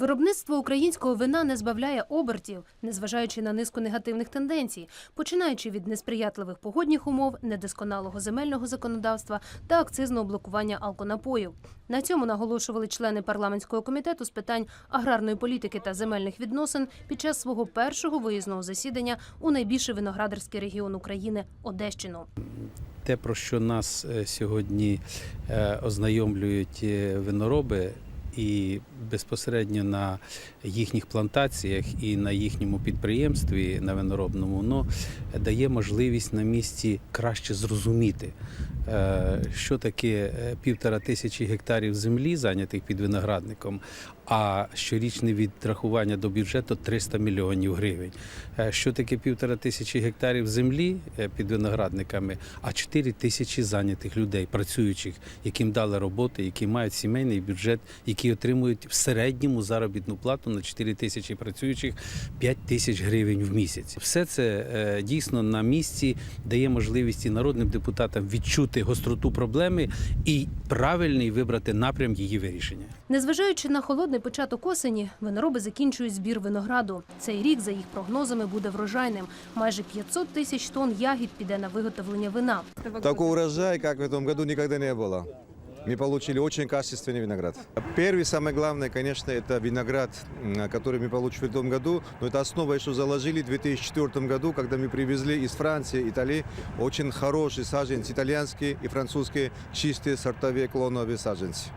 Виробництво українського вина не збавляє обертів, незважаючи на низку негативних тенденцій, починаючи від несприятливих погодних умов, недосконалого земельного законодавства та акцизного блокування алконапоїв. На цьому наголошували члени парламентського комітету з питань аграрної політики та земельних відносин під час свого першого виїзного засідання у найбільший виноградарський регіон України Одещину. Те, про що нас е, сьогодні е, ознайомлюють е, винороби, і безпосередньо на їхніх плантаціях і на їхньому підприємстві на виноробному, воно дає можливість на місці краще зрозуміти, е, що таке е, півтора тисячі гектарів землі, зайнятих під виноградником, а щорічне відрахування до бюджету 300 мільйонів гривень. Е, Що таке півтора тисячі гектарів землі е, під виноградниками, а 4 тисячі зайнятих людей, працюючих, яким дали роботи, які мають сімейний бюджет, які отримують в середньому заробітну плату на 4 тисячі працюючих 5 тисяч гривень в місяць. Все це е, дійсно на місці дає можливість і народним депутатам відчути гостроту проблеми і правильний вибрати напрям її вирішення. Незважаючи на холодний початок осені, винороби закінчують збір винограду. Цей рік, за їх прогнозами, буде врожайним. Майже 500 тисяч тонн ягід піде на виготовлення вина. Такого урожая, как в этом году, никогда не было. Мы получили очень качественный виноград. Первый, самое главное, конечно, это виноград, м, который мы получим в этом году. Но это основа еще заложили в 2004 году, когда мы привезли из Франции, Италии очень хороший саженец, итальянские и французские чистые сортовые клоновые саженцы.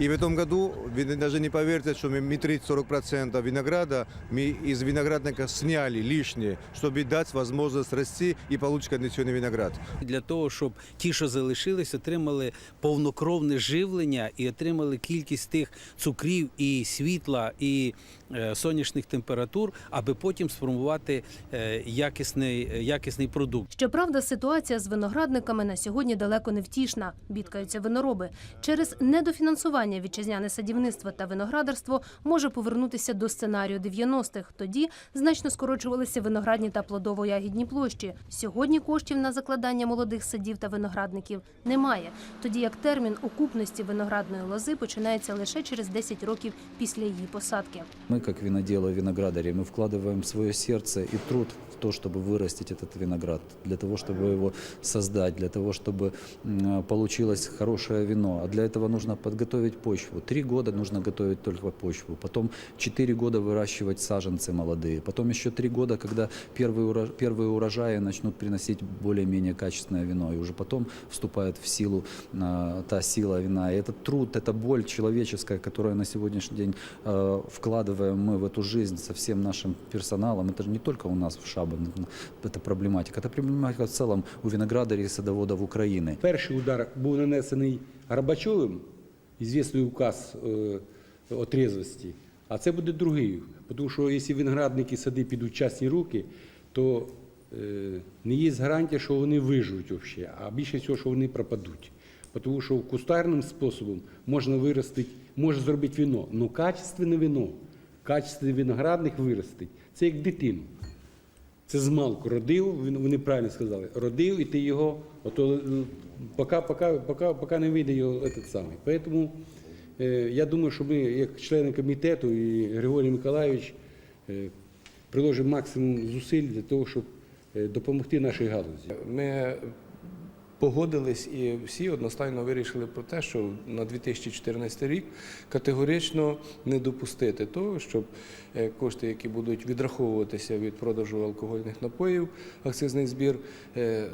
И в этом году, вы даже не поверите, что мы, мы 30-40% винограда мы из виноградника сняли лишнее, чтобы дать возможность расти и получить кондиционный виноград. для того, щоб ті, що залишились, отримали повнокровне живлення і отримали кількість тих цукрів і світла і е, сонячних температур, аби потім сформувати е, якісний, е, якісний продукт. Щоправда, ситуація з виноградниками на сьогодні далеко не втішна. Бідкаються винороби. Через недофінансування вітчизняне садівництво та виноградарство може повернутися до сценарію 90-х. Тоді значно скорочувалися виноградні та плодово-ягідні площі. Сьогодні коштів на закладання молодих садів та виноградників немає. Тоді як термін окупності виноградної лози починається лише через 10 років після її посадки. Мы, как виноделы, виноградари, мы вкладываем свое сердце и труд в То, чтобы вырастить этот виноград, для того, чтобы его создать, для того, чтобы м, получилось хорошее вино. А для этого нужно подготовить почву. Три года нужно готовить только почву, потом четыре года выращивать саженцы молодые, потом еще три года, когда первые, уро- первые урожаи начнут приносить более-менее качественное вино, и уже потом вступает в силу а, та сила вина. И этот труд, эта боль человеческая, которую на сегодняшний день э, вкладываем мы в эту жизнь со всем нашим персоналом, это же не только у нас в Шабо, это проблематика, это проблематика в целом у виноградарей и садоводов Украины. Перший удар був нанесений Горбачовим, звісний указ е, о трезвості, а це буде другий. Тому що якщо виноградники сади підуть в частні руки, то е, не є гарантія, що вони виживуть взагалі, а більше всього, що вони пропадуть. Тому що кустарним способом можна виростити, може зробити вино, але качественне вино, качественний виноградник виростить. Це як дитину. Це змалку родив, він- вони правильно сказали, родив, і ти його, ото, е, поки, поки, поки, поки не вийде його этот самий. Поэтому е, я думаю, що ми, як члени комітету і Григорій Миколайович, е, приложимо максимум зусиль для того, щоб е, допомогти нашій галузі. Ми погодились і всі одностайно вирішили про те, що на 2014 рік категорично не допустити того, щоб е, кошти, які будуть відраховуватися від продажу алкогольних напоїв, акцизний збір, е, е,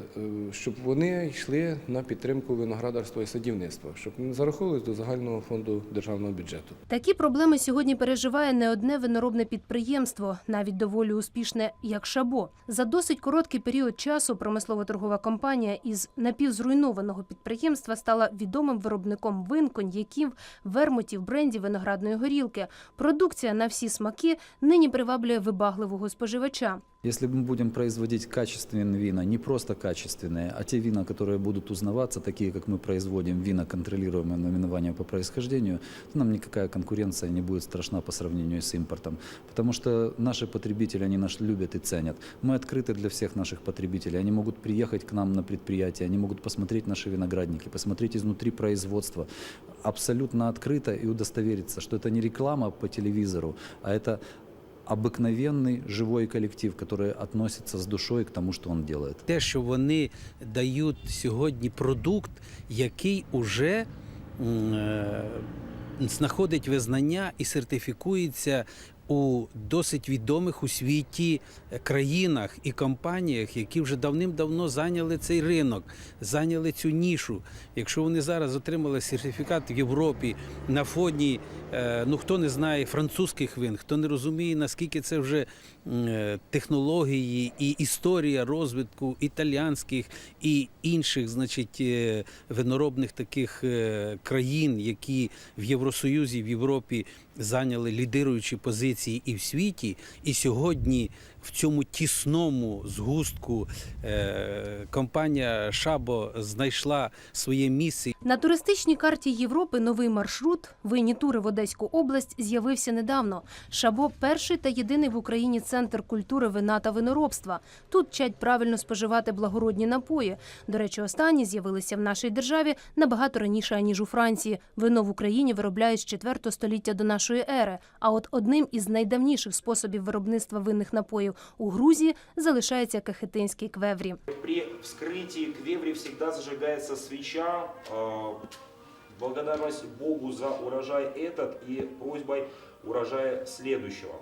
щоб вони йшли на підтримку виноградарства і садівництва, щоб не зараховувалися до загального фонду державного бюджету. Такі проблеми сьогодні переживає не одне виноробне підприємство, навіть доволі успішне, як Шабо. За досить короткий період часу промислово-торгова компанія із напівзруйнованого підприємства стала відомим виробником вин, коньяків, вермутів, брендів, виноградної горілки. Продукція на всі смаки нині приваблює вибагливого споживача. Если мы будем производить качественные вина, не просто качественные, а те вина, которые будут узнаваться, такие, как мы производим вина, контролируемые наименования по происхождению, то нам никакая конкуренция не будет страшна по сравнению с импортом. Потому что наши потребители, они нас любят и ценят. Мы открыты для всех наших потребителей. Они могут приехать к нам на предприятие, они могут посмотреть наши виноградники, посмотреть изнутри производства абсолютно открыто и удостовериться, что это не реклама по телевизору, а это обыкновенный живой коллектив, который относится с душой к тому, что он делает. те, що вони дають сьогодні продукт, який уже м, е, знаходить визнання і сертифікується у досить відомих у світі країнах і компаніях, які вже давним-давно зайняли цей ринок, зайняли цю нішу. Якщо вони зараз отримали сертифікат в Європі на фоні, е, ну хто не знає французьких вин, хто не розуміє, наскільки це вже е, технології і історія розвитку італіянських і інших, значить, е, виноробних таких е, країн, які в Євросоюзі, в Європі зайняли лідируючі позиції і в світі, і сьогодні в цьому тісному згустку е, компанія Шабо знайшла своє місце На туристичній карті Європи новий маршрут винні тури в Одеську область з'явився недавно. Шабо перший та єдиний в Україні центр культури вина та виноробства. Тут вчать правильно споживати благородні напої. До речі, останні з'явилися в нашій державі набагато раніше аніж у Франції. Вино в Україні виробляють з 4 століття до нашої ери. А от одним із найдавніших способів виробництва винних напоїв у Грузії залишається кахетинський квеврі. При вскрытии квеври всегда зажигается свеча, э, благодарность Богу за урожай этот и просьбой урожая следующего.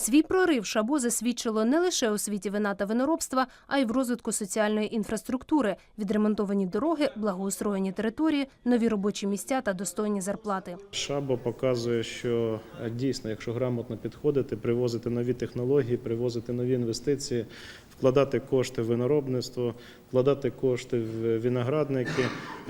Свій прорив Шабо засвідчило не лише у світі вина та виноробства, а й в розвитку соціальної інфраструктури, відремонтовані дороги, благоустроєні території, нові робочі місця та достойні зарплати. Шабо показує, що е, дійсно, якщо грамотно підходити, привозити нові технології, привозити нові інвестиції, вкладати кошти в виноробництво, вкладати кошти в виноградники,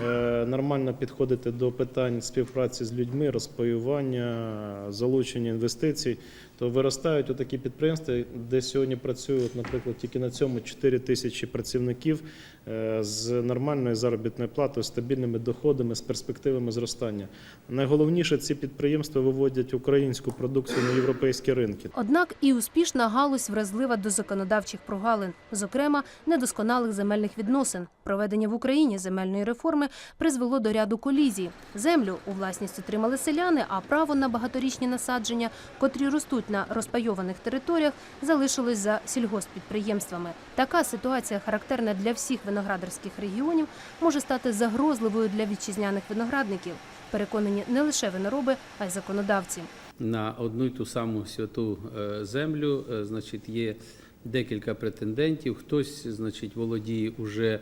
е, нормально підходити до питань співпраці з людьми, розпаювання, залучення інвестицій, то виростають отакі підприємства, де сьогодні працюють, наприклад, тільки на цьому 4 тисячі працівників е, з нормальною заробітною платою, стабільними доходами, з перспективами зростання. Найголовніше, ці підприємства виводять українську продукцію на європейські ринки. Однак і успішна галузь вразлива до законодавчих прогалин, зокрема недосконалих земельних відносин. Проведення в Україні земельної реформи призвело до ряду колізій. Землю у власність отримали селяни, а право на багаторічні насадження, котрі ростуть на розпайованих територіях, залишилось за сільгоспідприємствами. Така ситуація, характерна для всіх виноградарських регіонів, може стати загрозливою для вітчизняних виноградників. Переконані не лише винороби, а й законодавці. на одну й ту саму святу е, землю, е, значить, є декілька претендентів. Хтось, значить, володіє уже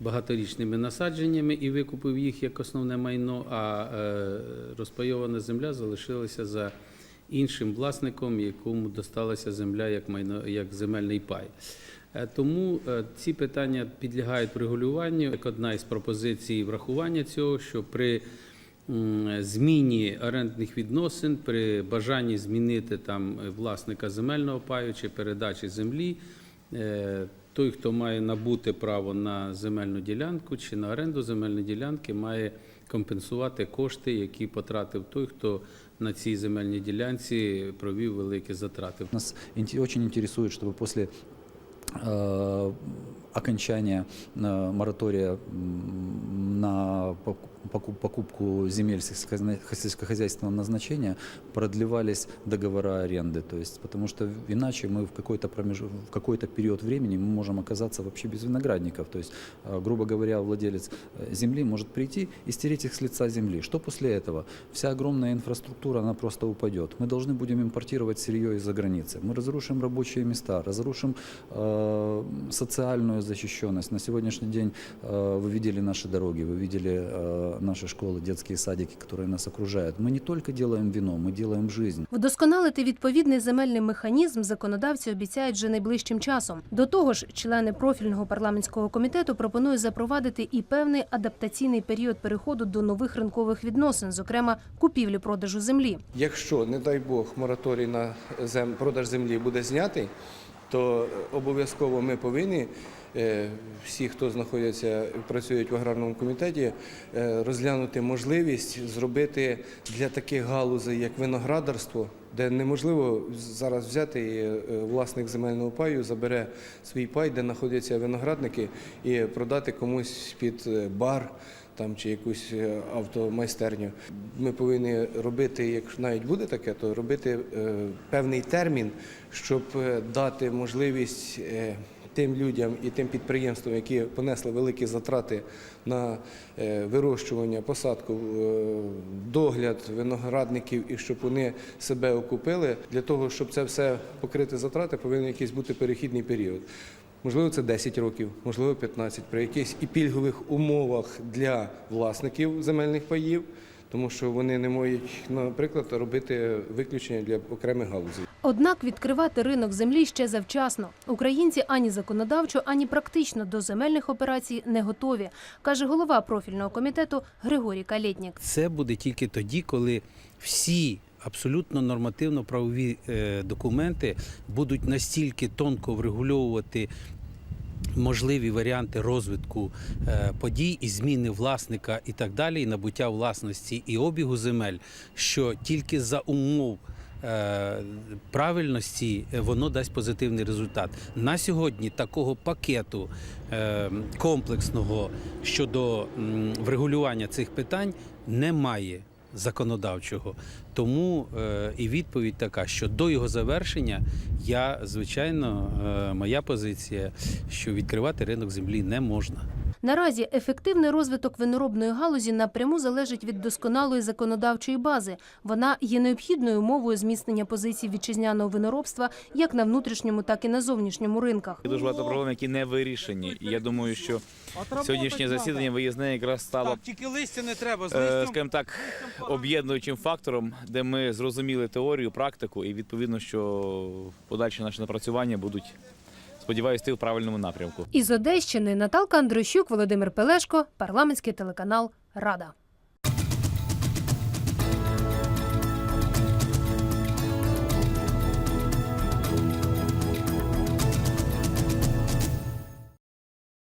багаторічними насадженнями і викупив їх як основне майно, а е, розпайована земля залишилася за іншим власником, якому досталася земля як майно як земельний пай. Е, Тому е, ці питання підлягають регулюванню. Як одна із пропозицій врахування цього, що при зміні орендних відносин, при бажанні змінити там е, власника земельного паю чи передачі землі, е, той, хто має набути право на земельну ділянку чи на оренду земельної ділянки, має компенсувати кошти, які потратив той, хто на цій земельній ділянці провів великі затрати. Нас инте- очень интересует, чтобы после э, окончания э, моратория м, на пок- покуп- покупку земель сельскохозяйственного назначения продлевались договора аренды. То есть, потому что иначе мы в какой-то, промеж... в какой-то период времени мы можем оказаться вообще без виноградников. То есть, э, грубо говоря, владелец э, земли может прийти и стереть их с лица земли. Что после этого? Вся огромная инфраструктура, она просто упадет. Мы должны будем импортировать сырье из-за границы. Мы разрушим рабочие места, разрушим э, социальную защищенность. На сегодняшний день э, вы видели наши дороги, вы видели э, наши школы, детские садики, которые нас окружают. Мы не только делаем вино, мы делаем жизнь. Вдосконалити відповідний земельний механізм законодавці обіцяють вже найближчим часом. До того ж, члени профільного парламентського комітету пропонують запровадити і певний адаптаційний період переходу до нових ринкових відносин, зокрема купівлі-продажу землі. Якщо, не дай Бог, мораторій на зем... продаж землі буде знятий, то обов'язково ми повинні, е, всі, хто знаходяться працюють в аграрному комітеті, е, розглянути можливість зробити для таких галузей, як виноградарство, де неможливо зараз взяти і е, власник земельного паю забере свій пай, де знаходяться виноградники, і продати комусь під е, бар там чи якусь е, автомайстерню. Ми повинні робити, якщо навіть буде таке, то робити е, певний термін, щоб е, дати можливість е, тим людям і тим підприємствам, які понесли великі затрати на е, вирощування, посадку, е, догляд виноградників, і щоб вони себе окупили. Для того, щоб це все покрити затрати, повинен якийсь бути перехідний період. Можливо, це 10 років, можливо, 15, при якихось і пільгових умовах для власників земельних паїв, тому що вони не можуть, наприклад, робити виключення для окремих галузей. Однак відкривати ринок землі ще завчасно. Українці ані законодавчо, ані практично до земельних операцій не готові, каже голова профільного комітету Григорій Калєтнік. Це буде тільки тоді, коли всі абсолютно нормативно-правові е, документи будуть настільки тонко врегульовувати можливі варіанти розвитку е, подій і зміни власника і так далі, і набуття власності і обігу земель, що тільки за умов. е, Правильності е, воно дасть позитивний результат. На сьогодні такого пакету комплексного щодо врегулювання цих питань немає законодавчого. Тому е, і відповідь така, що до його завершення я, звичайно, е, моя позиція, що відкривати ринок землі не можна. Наразі ефективний розвиток виноробної галузі напряму залежить від досконалої законодавчої бази. Вона є необхідною умовою зміцнення позицій вітчизняного виноробства як на внутрішньому, так і на зовнішньому ринках. Дуже багато проблем, які не вирішені. І я думаю, що сьогоднішнє засідання виїзне якраз стало, Тільки листя не треба з е, скажімо так, об'єднуючим фактором, де ми зрозуміли теорію, практику, і відповідно, що подальші наші напрацювання будуть, сподіваюся, йти в правильному напрямку. Із Одещини Наталка Андрощук, Володимир Пелешко, парламентський телеканал Рада.